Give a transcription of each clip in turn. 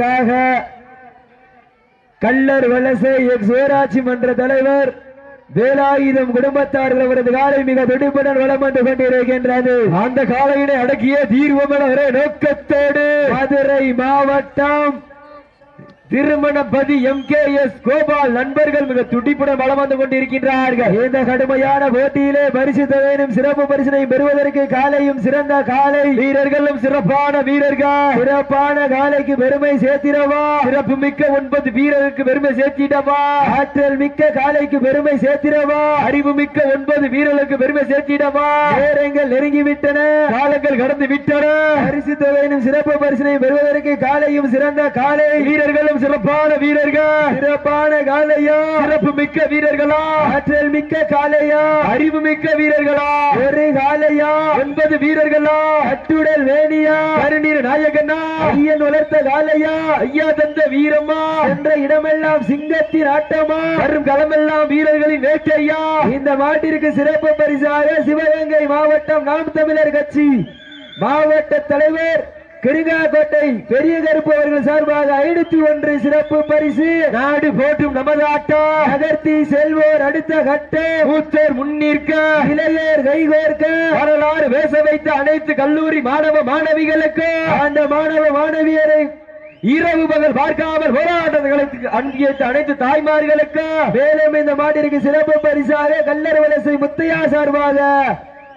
காக கல்லர் வலசை எக்ஸ் மன்ற தலைவர் வேலாயுதம் குடும்பத்தார்கள் அவரது காலை மிக துடிப்புடன் வளம் வந்து கொண்டிருக்கின்றது. அந்த காலையினை அடக்கிய தீர்வம் என ஒரே நோக்கத்தோடு மதுரை மாவட்டம் திருமணபதி எம் கே எஸ் கோபால் நண்பர்கள் மிக துடிப்புடன் வளம் வந்து கொண்டிருக்கின்றார்கள். இந்த கடுமையான போட்டியிலே பரிசு தொகையினும் சிறப்பு பரிசினை பெறுவதற்கு காலையும் சிறந்த காலை. வீரர்களும் சிறப்பான வீரர்கள். சிறப்பான காலைக்கு பெருமை சேர்த்திடவா? சிறப்பு மிக்க ஒன்பது வீரருக்கு பெருமை சேர்த்திடவா? ஆற்றல் மிக்க காலைக்கு பெருமை சேர்த்திடவா? அறிவு மிக்க ஒன்பது வீரர்களுக்கு பெருமை சேர்த்திடவா? நேரங்கள் நெருங்கி விட்டன காலங்கள் கடந்து விட்டன. பரிசு தொகையினும் சிறப்பு பரிசினை பெறுவதற்கு காலையும் சிறந்த காலை. வீரர்களும் சிறப்பான வீரர்கள். சிறப்பான காலையா? சிறப்பு மிக்க வீரர்களா? ஆற்றல் மிக்க காலையா? அறிவு மிக்க வீரர்களா? ஒரு காலையா? ஒன்பது வீரர்களா? அட்டுடல் வேணியா? கருநீர் நாயகனா? ஐயன் வளர்த்த காலையா? ஐயா தந்த வீரம்மா? என்ற இடமெல்லாம் சிங்கத்தின் ஆட்டமா? வரும் களமெல்லாம் வீரர்களின் வேட்டையா? இந்த மாட்டிற்கு சிறப்பு பரிசாக சிவகங்கை மாவட்டம் நாம் தமிழர் கட்சி. மாவட்ட தலைவர் கிருங்காக்கோட்டை பெரிய கருப்பு அவர்கள் சார்பாக ஐநூத்தி ஒன்று சிறப்பு பரிசு. நாடு போற்றும் நமது ஆட்டம் நகர்த்தி செல்வோர் அடுத்த கட்ட. மூத்தோர் முன்னிற்க. இளையர் கைகோர்க்க. வரலாறு பேச வைத்த அனைத்து கல்லூரி மாணவ மாணவிகளுக்கு. அந்த மாணவ மாணவியரை இரவு பகல் பார்க்காமல் போராட்டங்களுக்கு அங்கீகரித்த அனைத்து தாய்மார்களுக்கு. மேலும் இந்த மாட்டிற்கு சிறப்பு பரிசாக கல்லர் வலசை முத்தையா சார்பாக.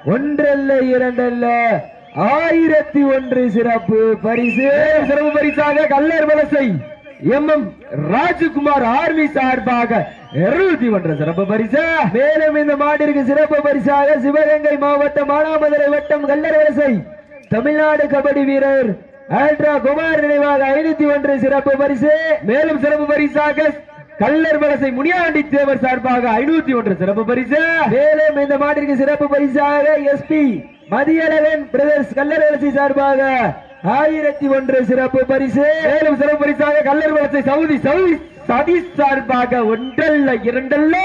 ஒன்றல்ல இரண்டல்ல. ஆயிரத்தி ஒன்று சிறப்பு பரிசு. சிறப்பு பரிசாக கல்லர் வலசை எம் எம் ராஜகுமார் ஆர்மி சார்பாக இருநூத்தி ஒன்று சிறப்பு பரிசு. மேலும் இந்த மாட்டிற்கு சிறப்பு பரிசாக சிவகங்கை மாவட்டம் மானாமதுரை வட்டம் கல்லர் வலசை தமிழ்நாடு கபடி வீரர் அல்ட்ரா குமார் நினைவாக ஐநூத்தி ஒன்று சிறப்பு பரிசு. மேலும் சிறப்பு பரிசாக கல்லர் வலசை முனியாண்டி தேவர் சார்பாக ஐநூத்தி ஒன்று சிறப்பு பரிசு. மேலும் இந்த மாட்டிற்கு சிறப்பு பரிசாக எஸ்பி மதியழகன் பிரதர்ஸ் கல்லர் வளர்ச்சி சார்பாக ஆயிரத்தி ஒன்று சிறப்பு பரிசு. மேலும் சிறப்பு பரிசாக கல்லர் வளர்ச்சி சவுதி சவுதி சதீஷ் சார்பாக ஒன்றல்ல இரண்டல்ல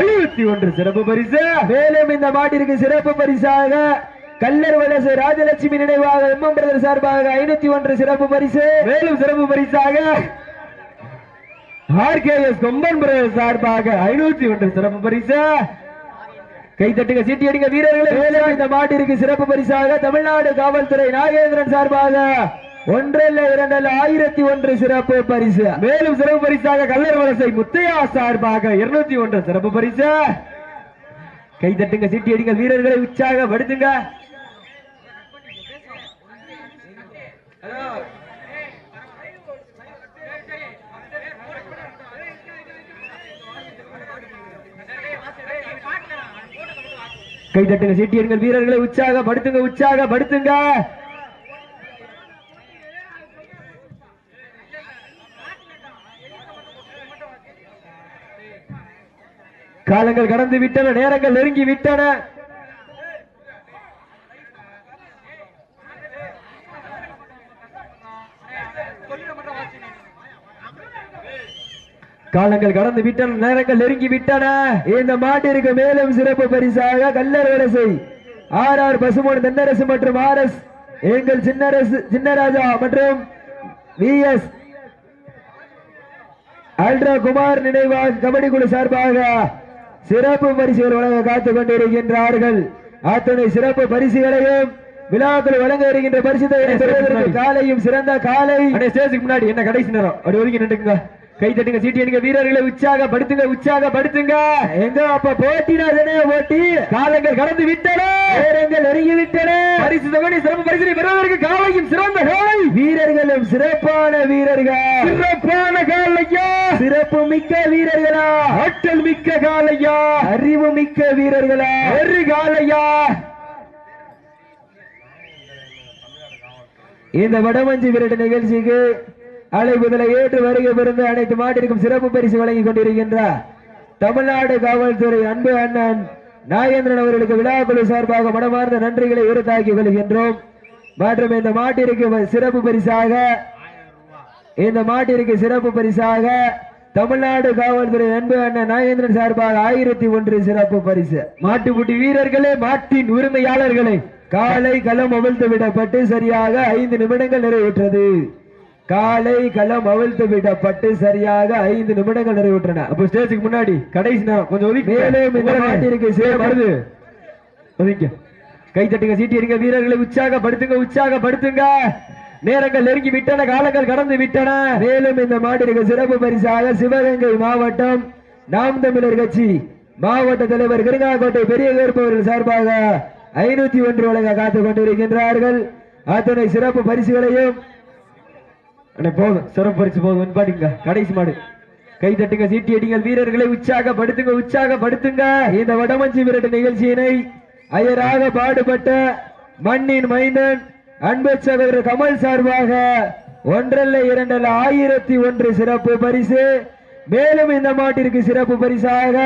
எழுபத்தி ஒன்று சிறப்பு பரிசு. மேலும் இந்த மாட்டிற்கு சிறப்பு பரிசாக கல்லர் வளசு ராஜலட்சுமி நினைவாக எம்எம் பிரதர் சார்பாக ஐநூத்தி ஒன்று சிறப்பு பரிசு. மேலும் சிறப்பு பரிசாக ஆர்கேஎஸ் கொம்பன் பிரதர் சார்பாக ஐநூத்தி ஒன்று சிறப்பு பரிசு. கை தட்டுங்க சீட்டி அடிங்க வீரர்களே. இந்த மாட்டிற்கு சிறப்பு பரிசாக தமிழ்நாடு காவல்துறை நாகேந்திரன் சார்பாக ஒன்றல்ல இரண்டல்ல ஆயிரத்தி ஒன்று சிறப்பு பரிசு. மேலும் சிறப்பு பரிசாக கல்லர் வலசை முத்தையா சார்பாக இருநூத்தி ஒன்று சிறப்பு பரிசு. கை தட்டுங்க சீட்டி அடிங்க வீரர்களை உற்சாகப்படுத்துங்க. கை தட்டுங்க சீட்டி அடிங்க வீரர்களை உற்சாகப்படுத்துங்க உற்சாகப்படுத்துங்க காலங்கள் கடந்து விட்டன நேரங்கள் நெருங்கி விட்டன. காலங்கள் கடந்து விட்டன நேரங்கள் நெருங்கி விட்டன. இந்த மாட்டிற்கு மேலும் சிறப்பு பரிசாக கல்லர் வலசை ஆர் ஆர் பசுமோன் தென்னரசு மற்றும் ஆர் எஸ் எங்கள் சின்னரசு சின்னராஜா மற்றும் வி எஸ் அல்ட்ரா குமார் நினைவாக கபடி குழு சார்பாக சிறப்பு பரிசுகள் வழங்க காத்துக் கொண்டிருக்கின்றார்கள். அத்தனை சிறப்பு பரிசுகளையும் விழாக்கள் வழங்க இருக்கின்ற பரிசு காலையும் சிறந்த காலை. முன்னாடி. என்ன கடைசி நேரம்? அப்படி ஒதுங்கி நின்றுங்க கை தட்டுங்க சீட்டி அடிங்க வீரர்களை உற்சாகப்படுத்துங்க உற்சாகப்படுத்துங்க எங்க அப்ப போட்டினா போட்டி காலங்கள் கடந்து விட்டன. நேரங்கள் நெருங்கி விட்டன. பரிசு தொகை சிறப்பு பரிசு பெறுவதற்கு காலையும் சிறந்த காலை. வீரர்களும் சிறப்பான வீரர்கள். சிறப்பான காலையா? சிறப்பு மிக்க வீரர்களா? ஆற்றல் மிக்க காலையா? அறிவு மிக்க வீரர்களா? ஒரு காலையா? இந்த வடமஞ்சி விரட்டு நிகழ்ச்சிக்கு அழைப்புதலை ஏற்று வருகை பிறந்த அனைத்து மாட்டிற்கும் சிறப்பு பரிசு வழங்கி கொண்டிருக்கின்றார் தமிழ்நாடு காவல்துறை அன்பு அண்ணன் நாகேந்திரன் அவர்களுக்கு விழாக்குழு சார்பாக மனமார்ந்த நன்றிகளை உறுத்தாக்கிக் கொள்கின்றோம். மற்றும் இந்த மாட்டிற்கு வ- சிறப்பு பரிசாக இந்த மாட்டிற்கு சிறப்பு பரிசாக தமிழ்நாடு காவல்துறை அன்பு அண்ணன் நாகேந்திரன் சார்பாக ஆயிரத்தி ஒன்று சிறப்பு பரிசு. மாட்டுப்புட்டி வீரர்களே மாட்டின் உரிமையாளர்களே காலை களம் அவிழ்த்து விடப்பட்டு சரியாக ஐந்து நிமிடங்கள் நிறைவேற்றது. காலை களம் அவிழ்த்து விடப்பட்டு சரியாக ஐந்து நிமிடங்கள் நிறைவுற்றன. அப்ப ஸ்டேஜுக்கு முன்னாடி கடைசி கொஞ்சம் ஒதுக்கி மேலும் இந்த மாட்டிற்கு சேவை வருது ஒதுங்க கை தட்டுங்க சீட்டிடுங்க வீரர்களை உற்சாகப்படுத்துங்க உற்சாகப்படுத்துங்க. நேரங்கள் நெருங்கி விட்டன காலங்கள் கடந்து விட்டன. மேலும் இந்த மாட்டிற்கு சிறப்பு பரிசாக சிவகங்கை மாவட்டம் நாம் தமிழர் கட்சி மாவட்ட தலைவர் கிருங்காக்கோட்டை பெரிய கருப்பவர்கள் சார்பாக ஐநூத்தி ஒன்று வழங்க காத்துக் கொண்டிருக்கின்றார்கள். அத்தனை சிறப்பு பரிசுகளையும் அண்ணே போதும். சிறப்பு பரிசு போதும். வெண்பாடிங்க கடைசி மாடு. கை தட்டுங்க சீட்டி அடிங்க. வீரர்களை உற்சாகப்படுத்துங்க உற்சாகப்படுத்துங்க. இந்த வடமஞ்சி விரட்டு நிகழ்ச்சியினை அயராக பாடுபட்ட மண்ணின் மைந்தன் அன்பு சகோதரர் கமல் சார்பாக ஒன்றல்ல இரண்டல்ல ஆயிரத்தி ஒன்று சிறப்பு பரிசு. மேலும் இந்த மாட்டிற்கு சிறப்பு பரிசாக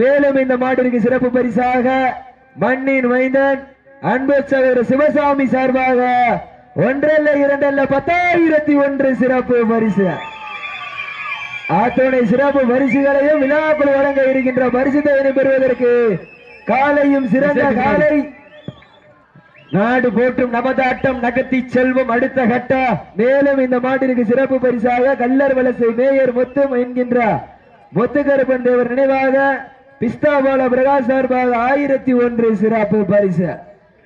மேலும் இந்த மாட்டிற்கு சிறப்பு பரிசாக மண்ணின் மைந்தன் அன்பு சகோதரர் சிவசாமி சார்பாக ஒன்றல்ல இரண்டல்ல பத்தாயிரத்தி ஒன்று சிறப்பு பரிசு அத்துணை சிறப்பு பரிசுகளையும் விழாக்குள் வழங்க இருக்கின்ற பரிசு தொகையினை பெறுவதற்கு காலையும் சிறந்த காலை. நாடு போற்றும் நமதாட்டம் நகர்த்தி செல்வம். அடுத்த கட்ட மேலும் இந்த மாட்டிற்கு சிறப்பு பரிசாக கல்லர் வலசை மேயர் முத்தும் என்கின்ற முத்துக்கருப்பன் தேவர் நினைவாக பிஸ்தாபால பிரகாஷ் சார்பாக ஆயிரத்தி ஒன்று சிறப்பு பரிசு.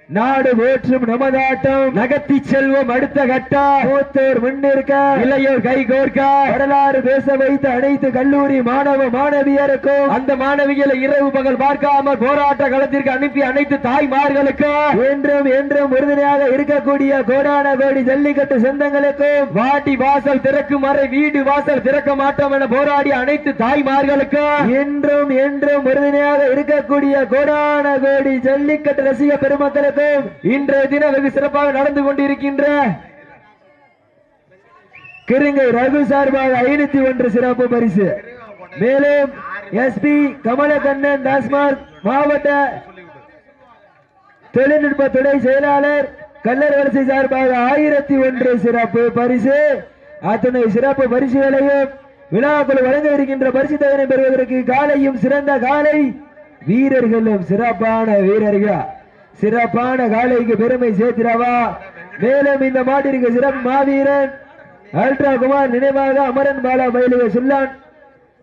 நாடு வேற்றும் நமதாட்டம். நகர்த்தி செல்வம் அடுத்த கட்டா. மூத்தோர் முன்னிற்க. இளையோர் கை கோர்க்க. வரலாறு பேச வைத்த அனைத்து கல்லூரி மாணவ மாணவியருக்கும் அந்த மாணவிகளை இரவு பகல் பார்க்காமல் போராட்ட களத்திற்கு அனுப்பி அனைத்து தாய்மார்களுக்கும் என்றும் என்றும் உறுதுணையாக இருக்கக்கூடிய கோடான கோடி ஜல்லிக்கட்டு சொந்தங்களுக்கும் வாட்டி வாசல் திறக்கும் வரை வீடு வாசல் திறக்க மாட்டோம் என போராடிய அனைத்து தாய்மார்களுக்கும் என்றும் என்றும் உறுதுணையாக இருக்கக்கூடிய கோடான கோடி ஜல்லிக்கட்டு ரசிக பெருமக்களுக்கும் இன்றைய தினம் வெகு சிறப்பாக நடந்து கொண்டிருக்கின்ற கிருங்கை ரகு சார்பாக ஐநூத்தி ஒன்று சிறப்பு பரிசு. மேலும் எஸ்பி கமலக்கண்ணன் தாஸ்மார்க் மாவட்ட தொழில்நுட்ப துறை செயலாளர் கல்லர் வரிசை சார்பாக ஆயிரத்தி ஒன்று சிறப்பு பரிசு. அத்தனை சிறப்பு பரிசுகளையும் விழாக்குள் வழங்க இருக்கின்ற பரிசு தொகையை பெறுவதற்கு காலையும் சிறந்த காலை வீரர்களும் சிறப்பான வீரர்கள். சிறப்பான காலைக்கு பெருமை சேர்த்திடவா மேலும் இந்த மாட்டிற்கு சிறப்பு மாவீரன் அல்ட்ரா குமார் நினைவாக அமரன் பாலா பயிலுக சுல்லான்.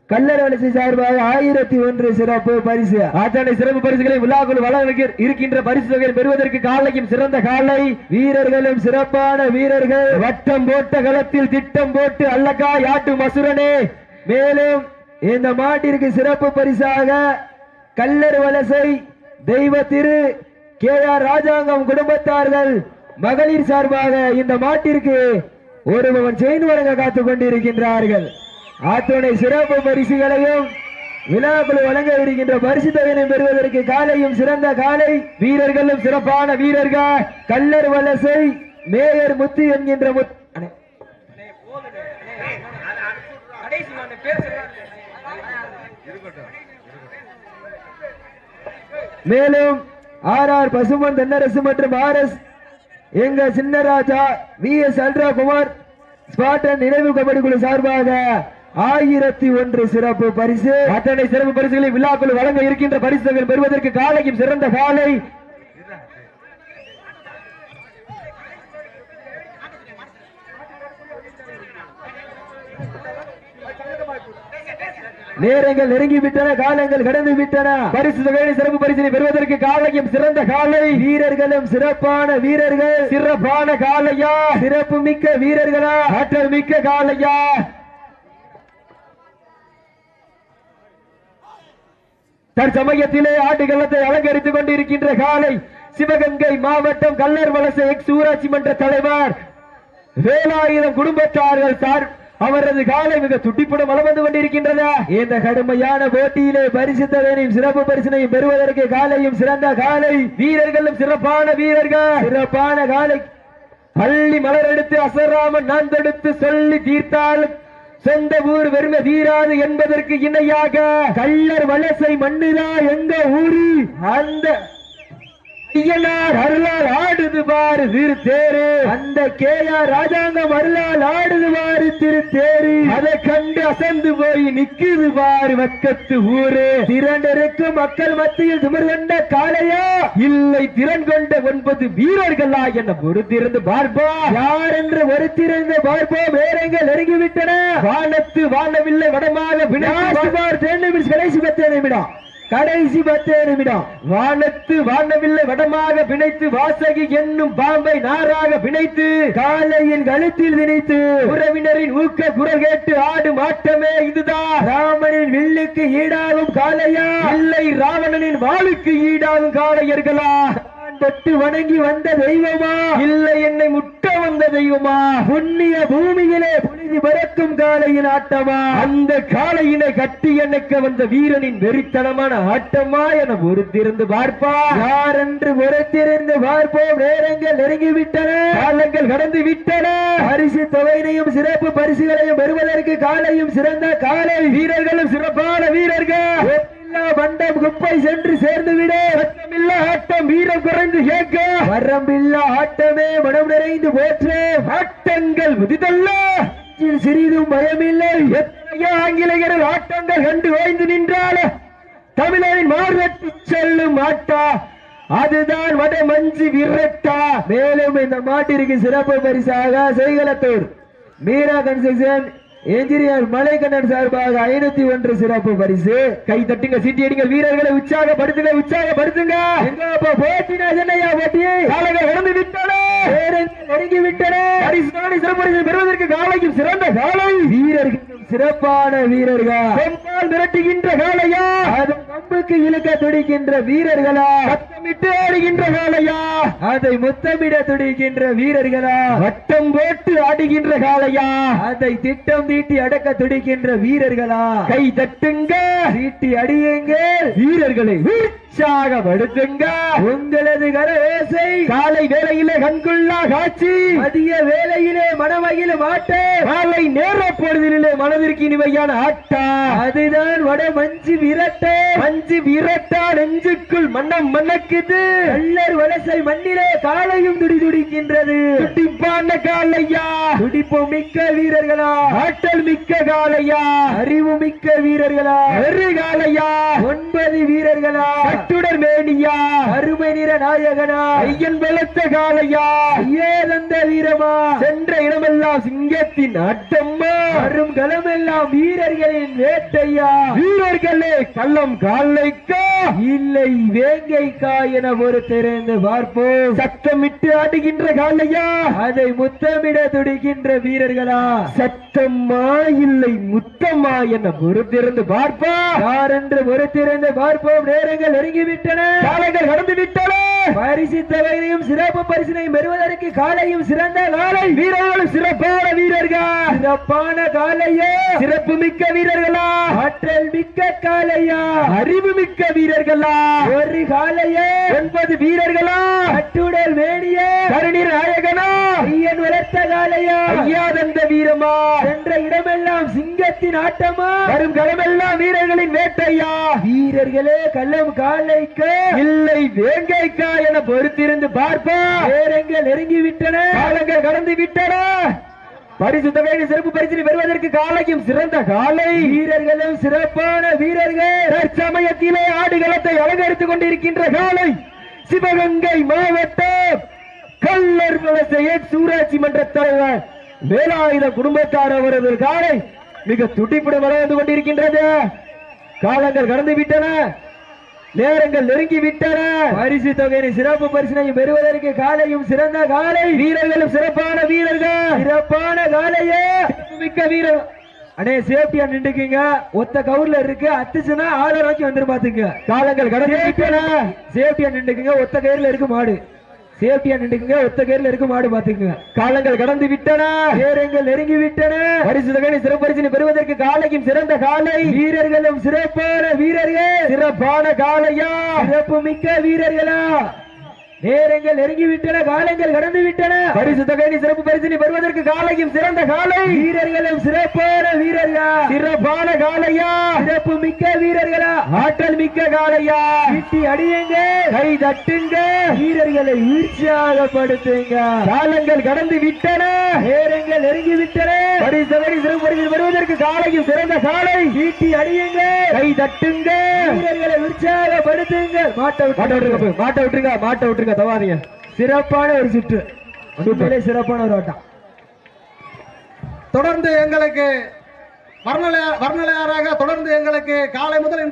கல்லர் சார்பாக ஆயிரத்தி ஒன்று சிறப்பு பரிசு. அத்தனை சிறப்பு பரிசுகளை விழாக்குள் வழங்க இருக்கின்ற பரிசு தொகையை பெறுவதற்கு காலையும் சிறந்த காலை. வீரர்களும் சிறப்பான வீரர்கள். வட்டம் போட்ட களத்தில் திட்டம் போட்டு அல்லக்கா யாட்டு மசுரனே. மேலும் இந்த மாட்டிற்கு சிறப்பு பரிசாக கல்லர் வலசை தெய்வ திரு கே ஆர் ராஜாங்கம் குடும்பத்தார்கள் மகளிர் சார்பாக இந்த மாட்டிற்கு ஒருவன் செயின் வழங்க காத்துக் கொண்டிருக்கின்றார்கள். அத்துணை சிறப்பு பரிசுகளையும் விழாக்குழு வழங்க இருக்கின்ற பரிசு தொகையினை பெறுவதற்கு காலையும் சிறந்த காலை வீரர்களும் சிறப்பான வீரர்கள் கல்லர் வலசை மேயர் முத்து என்கின்ற முத்- மேலும் ஆர் ஆர் பசுமன் தென்னரசு மற்றும் ஆர் எஸ். எங்க சின்னராஜா வி எஸ் அல்ராகுமார் ஸ்பாட்டன் நினைவு கபடி குழு சார்பாக ஆயிரத்தி ஒன்று சிறப்பு பரிசு. அத்தனை சிறப்பு பரிசுகளை விழாக்குழு வழங்க இருக்கின்ற பரிசுகள் பெறுவதற்கு காலையும் சிறந்த காலை நேரங்கள் நெருங்கி விட்டன காலங்கள் கடந்து விட்டன பரிசு தொகையை சிறப்பு பரிசினை பெறுவதற்கு காலையும் சிறந்த காலை. வீரர்களும் சிறப்பான வீரர்கள். சிறப்பான காலையா? சிறப்பு மிக்க வீரர்களா? ஆற்றல் மிக்க காலையா? தற்சமயத்திலே ஆட்டுகளத்தை அலங்கரித்துக் கொண்டிருக்கின்ற காலை சிவகங்கை மாவட்டம் கல்லர் வலசை எக்ஸ் ஊராட்சி மன்ற தலைவர். வேலாயுதம் குடும்பத்தார்கள் சார் அவரது காலை மிக துட்டிப்புடன் வளம் வந்து கொண்டிருக்கின்றன. இந்த கடுமையான போட்டியிலே பரிசு சிறப்பு பரிசனையும் பெறுவதற்கு காலையும் சிறந்த காலை வீரர்களும் சிறப்பான வீரர்கள். சிறப்பான காலை. பள்ளி மலர் எடுத்து அசராமன் நான் தடுத்து சொல்லி தீர்த்தால் சொந்த ஊர் வெறுமை தீராது என்பதற்கு இணையாக கள்ளர் வலசை மண்ணிலா எங்க ஊரு? அந்த ஐயனார் அருளால் ஆடுது பாரு திருத்தேரு அந்த கேஆர் ராஜாங்கம் அருளால் ஆடுது பாரு திருத்தேரு அதை கண்டு அசந்து போய் நிக்குது பாரு வக்கத்து ஊரு. திரண்டிருக்கும் மக்கள் மத்தியில் திமிர் கொண்ட காளையா? இல்லை திறன் கொண்ட ஒன்பது வீரர்களா? என பொறுத்திருந்து பார்ப்போம். யார் என்று ஒருத்திருந்து பார்ப்போம். வேறங்கள் நெருங்கிவிட்டன. வானத்து வானவில்லை வடமாக வினாசுமார் கடைசி பத்து நிமிடம் கடைசி பத்தே நிமிடம். வானத்து வானவில்லை வடமாக பிணைத்து வாசகி என்னும் பாம்பை நாராக பிணைத்து காலையின் கழுத்தில் திணித்து உறவினரின் ஊக்க குரல் கேட்டு ஆடும் ஆட்டமே இதுதான் ராமனின் வில்லுக்கு ஈடாகும் காளையா? இல்லை ராவணனின் வாளுக்கு ஈடாகும் காளையர்களா? தொட்டு வணங்கி வந்த தெய்வமா? இல்லை என்னை முட்ட வந்த தெய்வமா? புண்ணிய பூமியிலே புனிதி பறக்கும் காளையின் ஆட்டமா? அந்த காளையினை கட்டி எனக்கு வந்த வீரனின் வெறித்தனமான ஆட்டமா என பொறுத்திருந்து பார்ப்பா. யார் என்று பொறுத்திருந்து பார்ப்போம். நேரங்கள் நெருங்கி விட்டன காலங்கள் கடந்து விட்டன பரிசு தொகையினையும் சிறப்பு பரிசுகளையும் பெறுவதற்கு காலையும் சிறந்த காலை வீரர்களும் சிறப்பான வீரர்கள். வண்டம் குப்பை சென்று சேர்ந்து விடு ஆட்டம் வீரம் குறைந்து கேட்க வரம்பில்லா ஆட்டமே மனம் நிறைந்து போற்று. ஆட்டங்கள் முதிதல்ல சிறிதும் பயமில்லை. எத்தனையோ ஆங்கிலேயர்கள் ஆட்டங்கள் கண்டு ஓய்ந்து நின்றால? தமிழரின் மார்வெட்டி செல்லும் ஆட்டா? அதுதான் வட மஞ்சு விரட்டா. மேலும் இந்த மாட்டிற்கு சிறப்பு பரிசாக செய்கலத்தூர் மீரா கன்ஸ்ட்ரக்ஷன் என்ஜினியர் மலைக்கண்ணன் சார்பாக ஐநூத்தி ஒன்று சிறப்பு பரிசு. கை தட்டுங்க சீட்டி அடிங்க வீரர்களை உற்சாகப்படுத்துங்க உற்சாகப்படுத்துங்க. கடந்து விட்டன. நெருங்கி விட்டன. சிறப்பு பரிசு பெறுவதற்கு காலையும் சிறந்த காலை வீரர்களும் சிறப்பான வீரர்கள். கொம்பால் மிரட்டுகின்ற காலையா அது கம்புக்கு இழுக்க துடிக்கின்ற வீரர்களா? சத்தமிட்டு ஆடுகின்ற காலையா அதை முத்தமிட துடிக்கின்ற வீரர்களா? வட்டம் போட்டு ஆடுகின்ற காலையா அதை திட்டம் தீட்டி அடக்க துடிக்கின்ற வீரர்களா? கை தட்டுங்க. தீட்டி அடியுங்க. வீரர்களை உற்சாகப்படுத்துங்க. உங்களது கரவேசை காலை வேளையிலே கண்குள்ளா காட்சி. மதிய வேளையிலே மனமகிழ மாட்ட. காலை நேர பொழுதிலே மனதிற்கு இனிமையான ஆட்டா. அதுதான் வட மஞ்சு விரட்ட. மஞ்சு விரட்டா நெஞ்சுக்குள் மன்னம் மணக்குது. கள்ளர் வலசை மண்ணிலே காலையும் துடி துடிக்கின்றது. துடிப்பான காலையா? துடிப்பு மிக்க வீரர்களா? ஆற்றல் மிக்க காலையா? அறிவு மிக்க வீரர்களா? ஒரு காலையா? ஒன்பது வீரர்களா? கட்டுடர் மேனியா? அருமை நிற நாயகனா? ஐயன் பலத்த காலையா? ஐயேதந்த வீரமா? சென்ற இடமெல்லாம் சிங்கத்தின் ஆட்டம்மா வரும் களமெல்லாம் வீரர்களின் வேட்டையா? வீரர்களே கள்ளம் காலைக்கா இல்லை வேங்கைக்கா என ஒரு திறந்து பார்ப்போம். சத்தமிட்டு ஆடுகின்ற காலையா அதை முத்தமிட துடிக்கின்ற வீரர்களா? சத்தம்மா இல்லை முத்தம்மா என பொறுத்திருந்து பார்ப்பா யார் என்று பொறுத்திருந்து பார்ப்போம். நேரங்கள் நெருங்கிவிட்டன. காலங்கள் கடந்து விட்டன. பரிசு தொகையையும் சிறப்பு பரிசினையும் பெறுவதற்கு காலையும் சிறந்த காலை. வீரர்களும் சிறப்பான வீரர்கள். சிறப்பான காலையா. சிறப்பு மிக்க வீரர்களா? ஆற்றல் மிக்க காலையா அறிவு மிக்க வீரர்களா? ஒரு காலையா ஒன்பது வீரர்களா? கட்டுடல் மேடிய கருணீர் நாயகனா? ஐயன் வளர்த்த காலையா ஐயாதந்த வீரமா? சென்ற இடமெல்லாம் சிங்கத்தின் ஆட்டமா? வரும் களமெல்லாம் வீரர்களின் வேட்டையா? வீரர்களே கள்ளம் காலைக்கு இல்லை வேங்கைக்கா என பொறுத்திருந்து பார்ப்பா நேரங்கள் நெருங்கி விட்டன காலங்கள் கடந்து விட்டன. பரிசு தொகையை சிறப்பு பரிசினை பெறுவதற்கு காலையும் சிறந்த காலை. வீரர்களும் சிறப்பான வீரர்கள். தற்சமயத்திலே ஆடுகளத்தை அலங்கரித்துக் கொண்டிருக்கின்ற காலை. சிவகங்கை மாவட்டம் கல்லர் சூராட்சி மன்ற தலைவர் வேலாயுத குடும்பத்தார் அவரது காலை மிக துடிப்புடன் வளர்ந்து கொண்டிருக்கின்றது. காலங்கள் கடந்து விட்டன. நேரங்கள் நெருங்கி விட்டன பரிசு தொகையை சிறப்பு பரிசினை பெறுவதற்கு காலையும் சிறந்த காலை. வீரர்களும் சிறப்பான வீரர்கள். சிறப்பான காலையே. மிக்க வீரர். அண்ணே சேஃப்டியா நின்றுக்கீங்க. ஒத்த கவுர்ல இருக்கு. அத்துச்சுன்னா ஆள நோக்கி வந்துரு பாத்துங்க காலங்கள் கடந்து சேஃப்டியா நின்றுக்குங்க. ஒத்த கயிறுல இருக்கு மாடு. சேஃப்டியா நின்றுக்குங்க ஒத்த கேர்ல இருக்கு மாடு பாத்துக்குங்க காலங்கள் கடந்து விட்டன நேரங்கள் நெருங்கி விட்டன. பரிசு தொகை சிறப்பரிசினை பெறுவதற்கு காலையும் சிறந்த காலை. வீரர்களும் சிறப்பான வீரர்கள். சிறப்பான காலையா? சிறப்பு மிக்க வீரர்களா? நேரங்கள் நெருங்கி விட்டன காலங்கள் கடந்து விட்டன பரிசு தொகை சிறப்பு பரிசினை பெறுவதற்கு காலையும் சிறந்த காலை. வீரர்களும் சிறப்பான வீரர்கள்? சிறப்பான காலையா? சிறப்பு மிக்க வீரர்களா? ஆற்றல் மிக்க காலையா? விட்டி அடியுங்க. கை தட்டுங்க. வீரர்களை உற்சாகப்படுத்துங்க காலங்கள் கடந்து விட்டன நேரங்கள் நெருங்கி விட்டன பரிசு தொகை சிறப்பு பரிசு பெறுவதற்கு காலையும் சிறந்த காலை. வீட்டி அடியுங்க. கை தட்டுங்க. வீரர்களை உற்சாகப்படுத்துங்க மாட்ட மாட்ட விட்டுருங்க மாட்ட விட்டுருங்க மாட்ட விட்டுருங்க. தவாதீங்க சிறப்பான ஒரு சுற்று. உண்மையிலே சிறப்பான ஒரு ஓட்டம் தொடர்ந்து எங்களுக்கு வர்ணலையா வர்ணலையாராக தொடர்ந்து எங்களுக்கு காலை முதல்